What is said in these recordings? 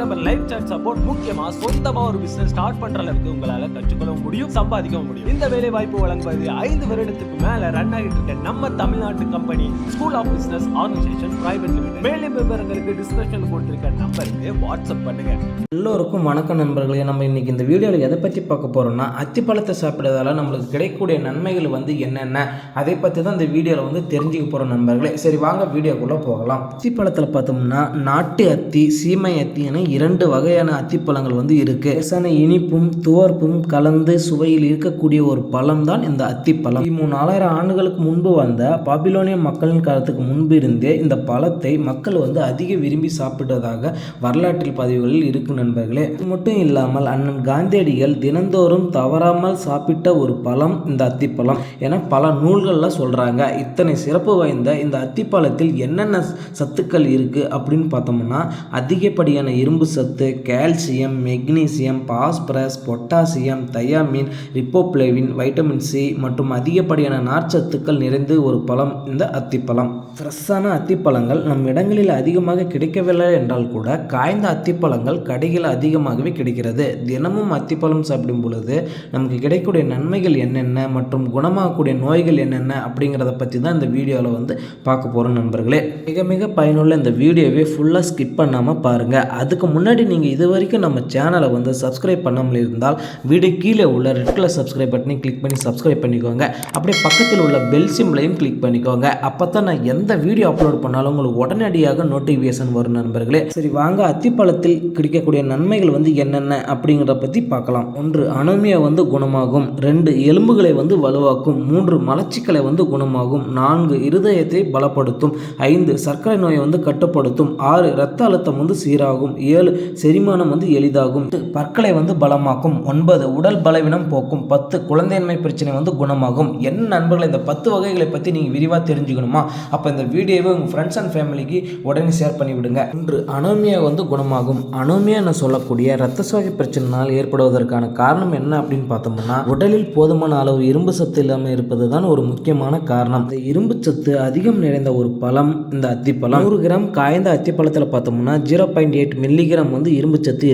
நம்ம life chat support முக்கியமா சொந்தமா ஒரு பிசினஸ் ஸ்டார்ட் பண்ற அளவுக்கு உங்களால கற்றுக்கொள்ள முடியும் சம்பாதிக்கவும் முடியும். இந்த வேலை வாய்ப்பு வழங்குவது ஐந்து வருடத்துக்கு மேல ரன் ஆகிட்டு இருக்க நம்ம தமிழ்நாட்டு company school of business organisation private limited மேலும் விவரங்களுக்கு டிஸ்கிரிப்ஷன் கொடுத்திருக்க நம்பருக்கு வாட்ஸ்அப் பண்ணுங்க. எல்லோருக்கும் வணக்கம் நண்பர்களே. நம்ம இன்னைக்கு இந்த வீடியோவில் எதை பற்றி பார்க்க போகிறோம்னா அத்திப்பழத்தை சாப்பிட்றதால நம்மளுக்கு கிடைக்கக்கூடிய நன்மைகள் வந்து என்னென்ன? அதை பற்றி தான் இந்த வீடியோவில் வந்து தெரிஞ்சுக்க போகிறோம் நண்பர்களே. சரி வாங்க வீடியோக்குள்ளே போகலாம். அத்திப்பழத்தில் பார்த்தோம்னா நாட்டு அத்தி சீமை அத்தி என இரண்டு வகையான அத்திப்பழங்கள் வந்து இருக்குது லேசான இனிப்பும் துவர்ப்பும் கலந்து சுவையில் இருக்கக்கூடிய ஒரு பழம் தான் இந்த அத்திப்பழம். மூணாயிரம் நாலாயிரம் ஆண்டுகளுக்கு முன்பு வந்த பாபிலோனிய மக்களின் காலத்துக்கு முன்பு இருந்தே இந்த பழத்தை மக்கள் வந்து அதிக விரும்பி சாப்பிட்டதாக வரலாற்றில் பதிவுகளில் இருக்கும் நண்பர்களே. இது மட்டும் இல்லாமல் அண்ணன் காந்தியடிகள் தினந்தோறும் தவறாமல் சாப்பிட்ட ஒரு பழம் இந்த அத்திப்பழம் என பல நூல்களில் சொல்கிறாங்க இத்தனை சிறப்பு வாய்ந்த இந்த அத்திப்பழத்தில் என்னென்ன சத்துக்கள் இருக்குது அப்படின்னு பார்த்தோம்னா அதிகப்படியான இரும்பு சத்து calcium magnesium phosphorus potassium thiamine riboflavin vitamin C மற்றும் அதிகப்படியான நார்ச்சத்துக்கள் நிறைந்து ஒரு பழம் இந்த அத்திப்பழம். ஃப்ரெஷ்ஷான அத்திப்பழங்கள் நம் இடங்களில் அதிகமாக கிடைக்கவில்லை என்றால் கூட காய்ந்த அத்திப்பழங்கள் கடையில் அதிகமாகவே கிடைக்கிறது. தினமும் அத்திப்பழம் சாப்பிடும் பொழுது நமக்கு கிடைக்கக்கூடிய நன்மைகள் என்னென்ன மற்றும் குணமாகக்கூடிய நோய்கள் என்னென்ன அப்படிங்கிறத பற்றி தான் இந்த வீடியோவில் வந்து பார்க்க போகிறோம் நண்பர்களே. மிக மிக பயனுள்ள இந்த வீடியோவை ஃபுல்லாக ஸ்கிப் பண்ணாமல் பாருங்கள் அதுக்கு முன்னாடி நீங்கள் இது வரைக்கும் நம்ம சேனலை வந்து சப்ஸ்கிரைப் பண்ணாமல் இருந்தால் வீடு கீழே உள்ள ரெட் கலர் சப்ஸ்கிரைப் பட்டனை கிளிக் பண்ணி சப்ஸ்கிரைப் பண்ணிக்கோங்க. அப்படியே பக்கத்தில் உள்ள பெல் சிம்லையும் கிளிக் பண்ணிக்கோங்க. அப்போ தான் நான் எந்த வீடியோ அப்லோட் பண்ணாலும் உங்களுக்கு உடனடியாக நோட்டிஃபிகேஷன் வரும் நண்பர்களே. சரி வாங்க. அத்திப்பழத்தில் கிடைக்கக்கூடிய நன்மைகள் வந்து என்னென்ன அப்படிங்கிறத பற்றி பார்க்கலாம். ஒன்று அனுமையை வந்து குணமாகும். ரெண்டு எலும்புகளை வந்து வலுவாக்கும். மூன்று மலச்சிக்கலை வந்து குணமாகும். நான்கு இருதயத்தை பலப்படுத்தும். ஐந்து சர்க்கரை நோயை வந்து கட்டுப்படுத்தும். ஆறு இரத்த அழுத்தம் வந்து சீராகும். ஏழு செரிமானம் வந்து எளிதாகும். பற்களை வந்து பலமாக்கும். ஒன்பது உடல் பலவீனம் போக்கும். பத்து குழந்தையின்மை பிரச்சனை வந்து குணமாகும். என்ன நண்பர்கள் இந்த பத்து வகைகளை பற்றி நீங்கள் விரிவாக தெரிஞ்சுக்கணுமா? அப்போ இந்த வீடியோவை உங்கள் ஃப்ரெண்ட்ஸ் அண்ட் ஃபேமிலிக்கு உடனே ஷேர் பண்ணி விடுங்க இன்று அனோமியா வந்து குணமாகும். அனோமியா என சொல்லக்கூடிய இரத்த சோகை பிரச்சனைனால் ஏற்படுவதற்கான காரணம் என்ன அப்படின்னு பார்த்தோம்னா உடலில் போதுமான அளவு இரும்பு சத்து இல்லாமல் இருப்பது தான் ஒரு முக்கியமான காரணம். இந்த இரும்பு சத்து அதிகம் நிறைந்த ஒரு பழம் இந்த அத்திப்பழம். நூறு கிராம் காய்ந்த அத்திப்பழத்தில் பார்த்தோம்னா zero point eight milli milligram வந்து இரும்பு சத்து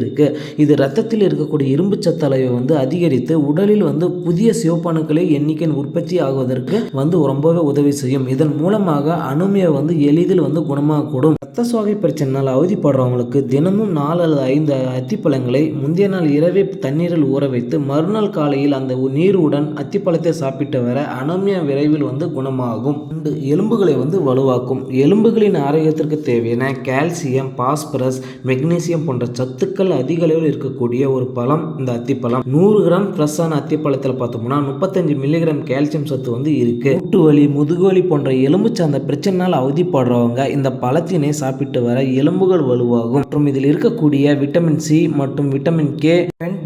இது ரத்தத்தில் இருக்கக்கூடிய இரும்பு சத்து அளவை வந்து அதிகரித்து உடலில் வந்து புதிய சிவப்பணுக்களை எண்ணிக்கை உற்பத்தி ஆகுவதற்கு வந்து ரொம்பவே உதவி செய்யும். இதன் மூலமாக அனுமியை வந்து எளிதில் வந்து குணமாகக்கூடும். ரத்த சோகை பிரச்சனைனால் அவதிப்படுறவங்களுக்கு தினமும் நாலு அல்லது ஐந்து அத்திப்பழங்களை முந்தைய நாள் இரவே தண்ணீரில் ஊற வைத்து மறுநாள் காலையில் அந்த நீருடன் அத்திப்பழத்தை சாப்பிட்டு வர அனோமியா விரைவில் வந்து குணமாகும். ரெண்டு எலும்புகளை வந்து வலுவாக்கும். எலும்புகளின் ஆரோக்கியத்திற்கு தேவையான கால்சியம் பாஸ்பரஸ் மெக்னீசியம் போன்ற சத்துக்கள் அதிக அளவில் இருக்கக்கூடிய ஒரு பழம் இந்த அத்திப்பழம். நூறு கிராம் ஃப்ரெஷ்ஷான அத்திப்பழத்தில் பார்த்தோம்னா முப்பத்தஞ்சு மில்லிகிராம் கால்சியம் சத்து வந்து இருக்கு. மூட்டு வலி முதுகு வலி போன்ற எலும்பு சார்ந்த பிரச்சனைனால் அவதிப்படுறவங்க இந்த பழத்தினை சாப்பிட்டு வர எலும்புகள் வலுவாகும். மற்றும் இதில் இருக்கக்கூடிய விட்டமின் சி மற்றும் விட்டமின் கே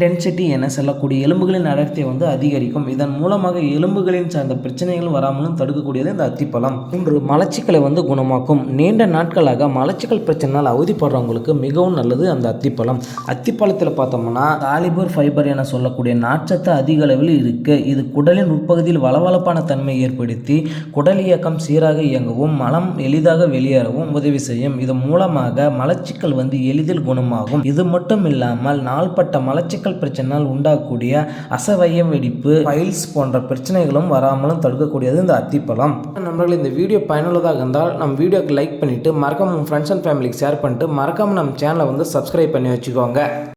டென்சிட்டி என சொல்லக்கூடிய எலும்புகளின் அடர்த்தியை வந்து அதிகரிக்கும். இதன் மூலமாக எலும்புகளின் சார்ந்த பிரச்சனைகள் வராமலும் தடுக்கக்கூடியது இந்த அத்திப்பழம். மூன்று மலச்சிக்கலை வந்து குணமாக்கும். நீண்ட நாட்களாக மலச்சிக்கல் பிரச்சனையால் அவதிப்படுறவங்களுக்கு மிகவும் நல்லது அந்த அத்திப்பழம். அத்திப்பழத்தில் பார்த்தோம்னா தாலிபர் ஃபைபர் என சொல்லக்கூடிய நாட்சத்து அதிக அளவில் இருக்கு. இது குடலின் உட்பகுதியில் வளவளப்பான தன்மை ஏற்படுத்தி குடல் இயக்கம் சீராக இயங்கவும் மலம் எளிதாக வெளியேறவும் உதவி செய்யும். இதன் மூலமாக மலச்சிக்கல் வந்து எளிதில் குணமாகும். இது மட்டும் இல்லாமல் நாள்பட்ட மலச்சிக்கல் பிரச்சனையால் உண்டாகக்கூடிய அசவையம் வெடிப்பு பைல்ஸ் போன்ற பிரச்சனைகளும் வராமலும் தடுக்கக்கூடியது இந்த அத்திப்பழம். நண்பர்கள் இந்த வீடியோ பயனுள்ளதாக இருந்தால் நம்ம வீடியோக்கு லைக் பண்ணிட்டு மறக்காம உங்கள் ஃப்ரெண்ட்ஸ் அண்ட் ஃபேமிலிக்கு ஷேர் பண்ணிட்டு மறக்காம நம்ம சேனலை வந்து சப்ஸ்கிரைப் பண்ணி வச்சுக்கோங்க.